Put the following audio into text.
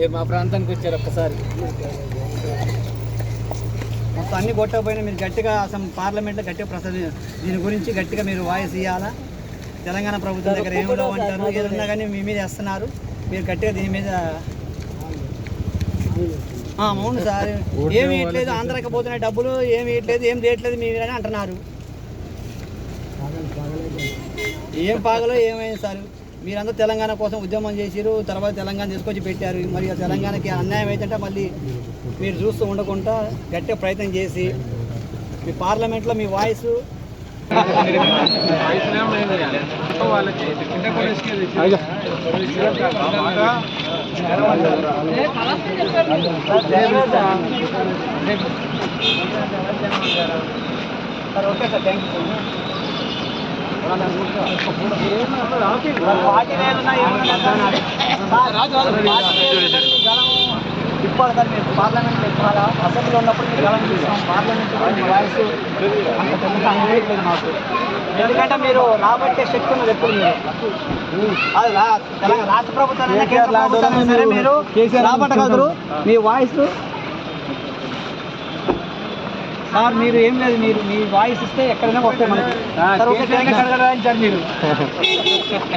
ఏ మా ప్రాంతానికి వచ్చారు ఒక్కసారి. మొత్తం అన్ని కొట్టకపోయినా మీరు గట్టిగా అసలు పార్లమెంట్లో గట్టిగా ప్రసాద్ దీని గురించి గట్టిగా మీరు వాయిస్ ఇవ్వాలా తెలంగాణ ప్రభుత్వం దగ్గర ఏమిలో అంటారు? ఏదన్నా కానీ మీ మీద వేస్తున్నారు. మీరు గట్టిగా దీని మీద ఆ, అవును సార్. ఏమి ఇట్లేదు ఆంధ్రాకి పోతున్నాయి డబ్బులు ఏమి ఇట్లేదు ఏం చేయట్లేదు మీరు అని అంటున్నారు. ఏం పాగలో ఏమైంది సార్? మీరందరూ తెలంగాణ కోసం ఉద్యమం చేసిరు తర్వాత తెలంగాణ తీసుకొచ్చి పెట్టారు. మరి ఆ తెలంగాణకి అన్యాయం అయితే మళ్ళీ మీరు చూస్తూ ఉండకుండా గట్టిగా ప్రయత్నం చేసి మీ పార్లమెంట్లో మీ voice sir okay sir thank you ఇప్పాలి sir మీరు పార్లమెంట్లో ఇప్పాలా అసెంబ్లీలో ఉన్నప్పుడు మీరు గలం చూస్తాం పార్లమెంట్లో మీ వాయిస్ అంత మాకు ఎందుకంటే మీరు రాబట్టే శక్తి ఉన్నది ఎప్పుడు మీరు? అది రాష్ట్ర ప్రభుత్వం కేంద్ర ప్రభుత్వం సరే మీరు రాబట్టగలరు మీ వాయిస్ సార్ మీరు ఏం లేదు మీరు మీ వాయిస్ ఇస్తే ఎక్కడైనా వస్తాయి మనకి సార్ ఓకే.